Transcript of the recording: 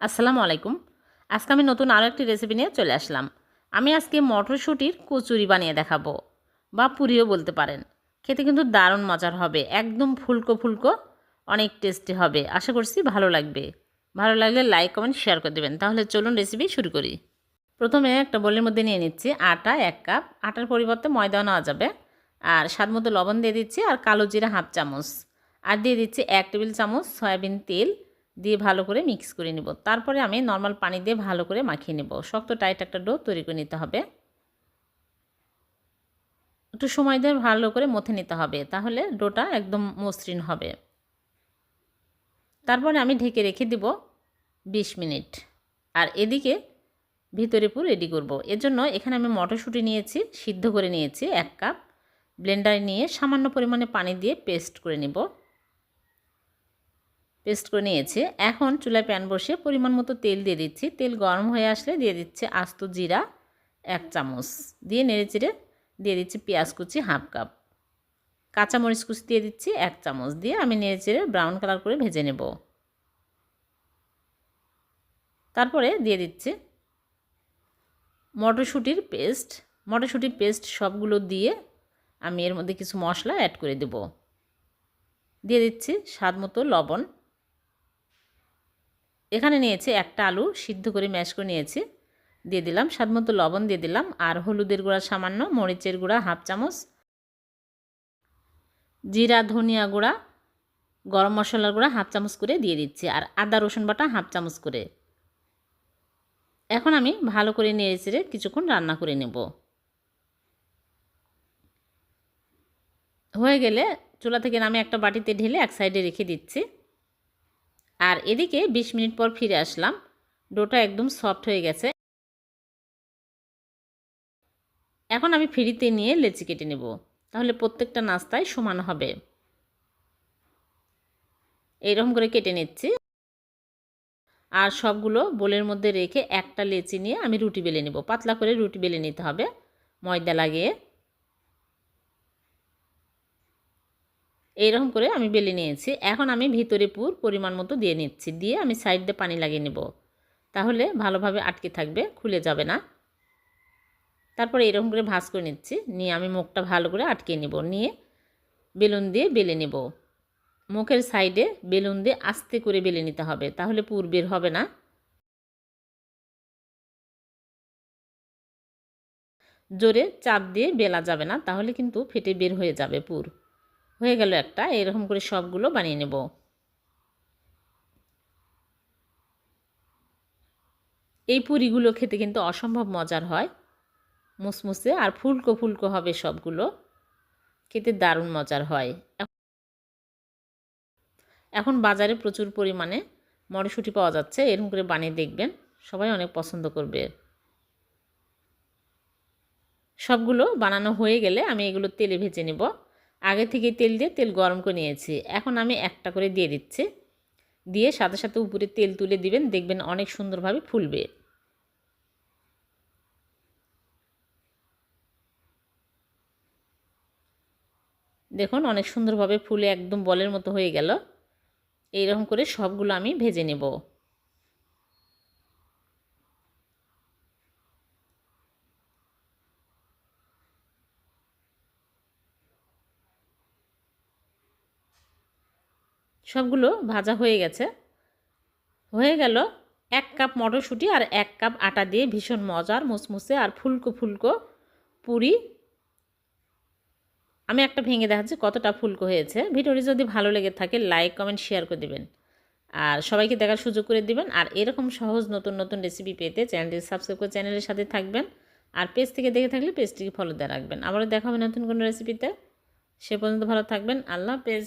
আসসালামু আলাইকুম। আজকে আমি নতুন আরও একটি রেসিপি নিয়ে চলে আসলাম। আমি আজকে মটরশুঁটির কচুরি বানিয়ে দেখাবো, বা পুরিও বলতে পারেন। খেতে কিন্তু দারুণ মজার হবে, একদম ফুলকো ফুলকো, অনেক টেস্টি হবে। আশা করছি ভালো লাগবে। ভালো লাগলে লাইক কমেন্ট শেয়ার করে দেবেন। তাহলে চলুন রেসিপি শুরু করি। প্রথমে একটা বোলের মধ্যে নিয়ে নিচ্ছি আটা এক কাপ। আটার পরিবর্তে ময়দাও নেওয়া যাবে। আর স্বাদ মতো লবণ দিয়ে দিচ্ছি, আর কালো জিরা হাফ চামচ। আর দিয়ে দিচ্ছি এক টেবিল চামচ সয়াবিন তেল। দিয়ে ভালো করে মিক্স করে নিব। তারপরে আমি নর্মাল পানি দিয়ে ভালো করে মাখিয়ে নেব। শক্ত টাইট একটা ডো তৈরি করে নিতে হবে। একটু সময় দিয়ে ভালো করে মথে নিতে হবে, তাহলে ডোটা একদম মসৃণ হবে। তারপরে আমি ঢেকে রেখে দিব ২০ মিনিট। আর এদিকে ভিতরে পুর রেডি করব। এর জন্য এখানে আমি মটরশুঁটি নিয়েছি, সিদ্ধ করে নিয়েছি এক কাপ ব্লেন্ডারে নিয়ে সামান্য পরিমাণে পানি দিয়ে পেস্ট করে নিব। পেস্ট করে নিয়েছি। এখন চুলায় প্যান বসিয়ে পরিমাণ মতো তেল দিয়ে দিচ্ছি। তেল গরম হয়ে আসলে দিয়ে দিচ্ছে আস্ত জিরা এক চামচ। দিয়ে নেড়ে চেড়ে দিয়ে দিচ্ছি পেঁয়াজ কুচি হাফ কাপ। কাঁচামরিচ কুচি দিয়ে দিচ্ছি এক চামচ। দিয়ে আমি নেড়ে চেড়ে ব্রাউন কালার করে ভেজে নেব। তারপরে দিয়ে দিচ্ছি মটরশুঁটির পেস্ট। মটরশুঁটির পেস্ট সবগুলো দিয়ে আমি এর মধ্যে কিছু মশলা অ্যাড করে দেব। দিয়ে দিচ্ছি স্বাদ মতো লবণ। এখানে নিয়েছি একটা আলু, সিদ্ধ করে ম্যাশ করে নিয়েছি। দিয়ে দিলাম স্বাদ মতো লবণ দিয়ে দিলাম, আর হলুদের গুঁড়া সামান্য, মরিচের গুঁড়া হাফ চামচ। জিরা, ধনিয়া গুঁড়া, গরম মশলার গুঁড়া হাফ চামচ করে দিয়ে দিচ্ছি, আর আদা, রসুন বাটা হাফ চামচ করে। এখন আমি ভালো করে নেড়ে চেড়ে কিছুক্ষণ রান্না করে নেব। হয়ে গেলে চুলা থেকে নামে একটা বাটিতে ঢেলে এক সাইডে রেখে দিচ্ছি। আর এদিকে ২০ মিনিট পর ফিরে আসলাম। ডোটা একদম সফট হয়ে গেছে। এখন আমি ফ্রিতে নিয়ে লেচি কেটে নেব। তাহলে প্রত্যেকটা নাস্তায় সমান হবে। এইরকম করে কেটে নিচ্ছি। আর সবগুলো বোলের মধ্যে রেখে একটা লেচি নিয়ে আমি রুটি বেলে নেব। পাতলা করে রুটি বেলে নিতে হবে। ময়দা লাগিয়ে। এইরকম করে আমি বেলে নিয়েছি। এখন আমি ভিতরে পুর পরিমাণ মতো দিয়ে নিচ্ছি। দিয়ে আমি সাইড দিয়ে পানি লাগিয়ে নেব। তাহলে ভালোভাবে আটকে থাকবে, খুলে যাবে না। তারপরে এরকম করে ভাজ করে নিচ্ছি। নিয়ে আমি মুখটা ভালো করে আটকে নেব। নিয়ে বেলুন দিয়ে বেলে নেব। মুখের সাইডে বেলুন দিয়ে আস্তে করে বেলে নিতে হবে। তাহলে পুর বের হবে না। জোরে চাপ দিয়ে বেলা যাবে না। তাহলে কিন্তু ফেটে বের হয়ে যাবে পুর। হয়ে গেল একটা, এরকম করে সবগুলো বানিয়ে নেব। এই পুরিগুলো খেতে কিন্তু অসম্ভব মজার হয়। মুসমুসে আর ফুলকো ফুলকো হবে সবগুলো। খেতে দারুণ মজার হয়। এখন বাজারে প্রচুর পরিমাণে মটরশুঁটি পাওয়া যাচ্ছে, এরকম করে বানিয়ে দেখবেন। সবাই অনেক পছন্দ করবে। সবগুলো বানানো হয়ে গেলে আমি এগুলো তেলে ভেজে নেব। আগে থেকে তেল দিয়ে তেল গরম করে নিয়েছি। এখন আমি একটা করে দিয়ে দিচ্ছি। দিয়ে সাথে সাথে উপরে তেল তুলে দিবেন, দেখবেন অনেক সুন্দরভাবে ফুলবে। দেখুন, অনেক সুন্দরভাবে ফুলে একদম বলের মতো হয়ে গেল। এইরকম করে সবগুলো আমি ভেজে নেব। সবগুলো ভাজা হয়ে গেছে। হয়ে গেল এক কাপ মটরশুঁটি আর এক কাপ আটা দিয়ে ভীষণ মজার মুসমুসে আর ফুলকো ফুলকো পুরি। আমি একটা ভেঙে দেখাচ্ছি কতটা ফুলকো হয়েছে। ভিডিওটি যদি ভালো লেগে থাকে লাইক কমেন্ট শেয়ার করে দেবেন। আর সবাইকে দেখার সুযোগ করে দিবেন। আর এরকম সহজ নতুন নতুন রেসিপি পেতে চ্যানেলটি সাবস্ক্রাইব করে চ্যানেলের সাথে থাকবেন। আর পেজ থেকে দেখে থাকলে পেজটিকে ফলো দিয়ে রাখবেন। আবারও দেখা হবে নতুন কোনো রেসিপিতে সে পর্যন্ত ভালো থাকবেন। আল্লাহ পেজ